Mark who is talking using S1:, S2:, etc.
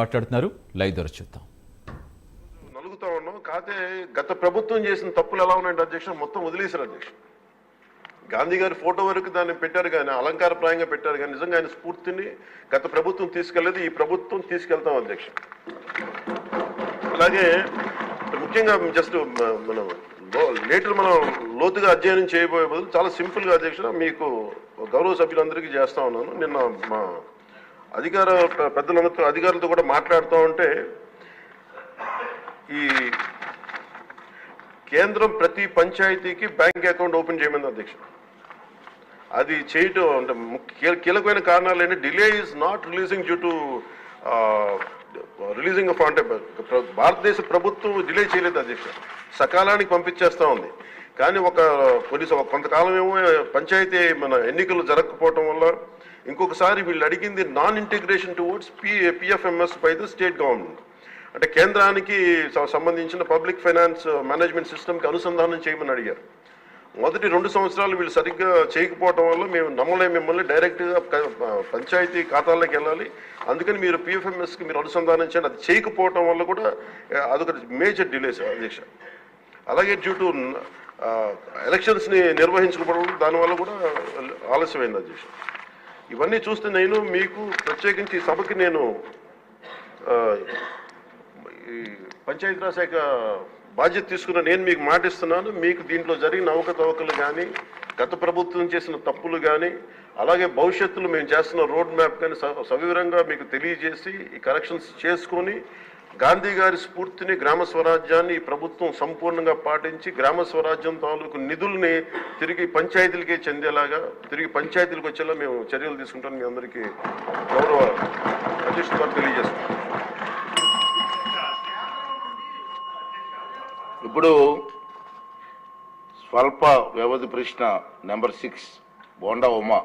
S1: మాట్లాడుతున్నారు. లైవ్ ద్వారా చూద్దాం.
S2: నలుగుతా ఉన్నాం. కాకపోతే గత ప్రభుత్వం చేసిన తప్పులు ఎలా ఉన్నాయంటే అధ్యక్షుడు మొత్తం వదిలేశారు అధ్యక్షుడు. గాంధీ గారి ఫోటో వరకు దాన్ని పెట్టారు కానీ అలంకారప్రాయంగా పెట్టారు కానీ నిజంగా ఆయన స్ఫూర్తిని గత ప్రభుత్వం తీసుకెళ్ళేదు. ఈ ప్రభుత్వం తీసుకెళ్తాం అధ్యక్ష అలాగే ముఖ్యంగా జస్ట్ మనం లేటర్ మనం లోతుగా అధ్యయనం చేయబోయే బదులు చాలా సింపుల్గా అధ్యక్షుడు అధ్యక్ష మీకు గౌరవ సభ్యులందరికీ చేస్తా ఉన్నాను. నిన్న మా అధికార పెద్దలందరితో అధికారులతో కూడా మాట్లాడుతూ ఉంటే ఈ కేంద్రం ప్రతి పంచాయతీకి బ్యాంక్ అకౌంట్ ఓపెన్ చేయమంది అధ్యక్ష. అది చేయటం అంటే ముఖ్య- కీలకమైన కారణాలు ఏంటి? Delay is not releasing due to releasing of అంటే భారతదేశ ప్రభుత్వం డిలే చేయలేదు అధ్యక్ష. సకాలానికి పంపించేస్తా ఉంది. కానీ ఒక కొన్ని స- కొంతకాలం ఏమో పంచాయతీ మన ఎన్నికలు జరగకపోవటం వల్ల ఇంకొకసారి వీళ్ళు అడిగింది non integration towards P PFMS by the state government అంటే కేంద్రానికి సంబంధించిన పబ్లిక్ ఫైనాన్స్ మేనేజ్మెంట్ సిస్టమ్కి అనుసంధానం చేయమని అడిగారు. మొదటి రెండు సంవత్సరాలు వీళ్ళు సరిగ్గా చేయకపోవటం వల్ల మేము నమ్మలే మిమ్మల్ని డైరెక్ట్గా పంచాయతీ ఖాతాల్లోకి వెళ్ళాలి. అందుకని మీరు పిఎఫ్ఎంఎస్కి మీరు అనుసంధానం చేయండి. అది చేయకపోవటం వల్ల కూడా అదొక మేజర్ డిలేస్ అధ్యక్ష. అలాగే డ్యూ టు ఎలక్షన్స్ని నిర్వహించకపోవడం దానివల్ల కూడా ఆలస్యమైంది అధ్యక్ష. ఇవన్నీ చూస్తే నేను మీకు ప్రత్యేకించి సభకి నేను ఈ పంచాయతీరాజ్ శాఖ బాధ్యత తీసుకున్న నేను మీకు మాటిస్తున్నాను మీకు దీంట్లో జరిగిన అవకతవకలు కానీ గత ప్రభుత్వం చేసిన తప్పులు కానీ అలాగే భవిష్యత్తులో మేము చేస్తున్న రోడ్ మ్యాప్ కానీ స- సవివరంగా మీకు తెలియజేసి ఈ కరెక్షన్స్ చేసుకొని గాంధీ గారి స్ఫూర్తిని గ్రామ స్వరాజ్యాన్ని ప్రభుత్వం సంపూర్ణంగా పాటించి గ్రామ స్వరాజ్యం తాలూకు నిధుల్ని తిరిగి పంచాయతీలకే చెందేలాగా తిరిగి పంచాయతీలకు వచ్చేలా మేము చర్యలు తీసుకుంటాం. మీ అందరికీ గౌరవ అధ్యక్షుడు గారు తెలియజేస్తున్నాం
S3: ఇప్పుడు స్వల్ప వ్యవధి ప్రశ్న నెంబర్ సిక్స్ బోండా ఉమా.